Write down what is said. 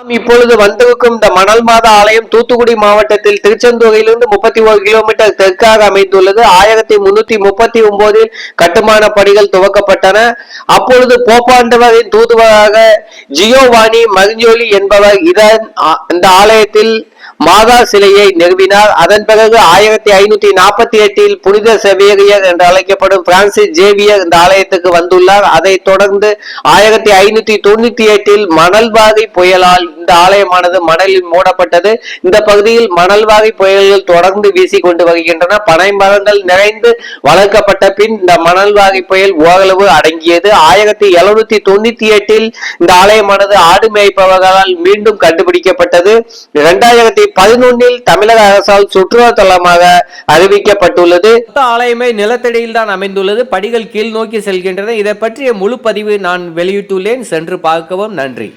நாம் இப்பொழுது வந்திருக்கும் இந்த மணல் மாதா ஆலயம் தூத்துக்குடி மாவட்டத்தில் திருச்செந்தூரிலிருந்து முப்பத்தி ஒரு கிலோமீட்டர் தெற்காக அமைந்துள்ளது. ஆயிரத்தி முன்னூத்தி முப்பத்தி ஒன்பதில் கட்டுமான பணிகள் துவக்கப்பட்டன. அப்பொழுது போப்பாண்டவரின் தூதுவராக ஜியோவானி மரிஞ்சோலி என்பவர் இதன் இந்த ஆலயத்தில் மாதா சிலையை நிறுவினார். அதன் பிறகு ஆயிரத்தி ஐநூத்தி நாற்பத்தி எட்டில் புனித செவேரியர் என்று அழைக்கப்படும் பிரான்சிஸ் ஜேவியர் இந்த ஆலயத்துக்கு வந்துள்ளார். அதைத் தொடர்ந்து ஆயிரத்தி ஐநூத்தி தொண்ணூத்தி எட்டில் மணல்வாரி புயலால் இந்த ஆலயமானது மணலில் மூடப்பட்டது. இந்த பகுதியில் மணல் மணல்வாரி புயல்கள் தொடர்ந்து வீசி கொண்டு வருகின்றன. பனை மரங்கள் நிறைந்து வளர்க்கப்பட்ட பின் இந்த மணல் மணல்வாரி புயல் ஓரளவு அடங்கியது. ஆயிரத்தி எழுநூத்தி தொண்ணூத்தி எட்டில் இந்த ஆலயமானது ஆடு மேய்ப்பவர்களால் மீண்டும் கண்டுபிடிக்கப்பட்டது. இரண்டாயிரத்தி பதினொன்னில் தமிழக அரசால் சுற்றுலா தலமாக அறிவிக்கப்பட்டுள்ளது ஆலயமே நிலத்தடியில் தான் அமைந்துள்ளது. படிகள் கீழ் நோக்கி செல்கின்றன. இதை பற்றிய முழு பதிவு நான் வெளியிட்டுள்ளேன். சென்று பார்க்கவும். நன்றி.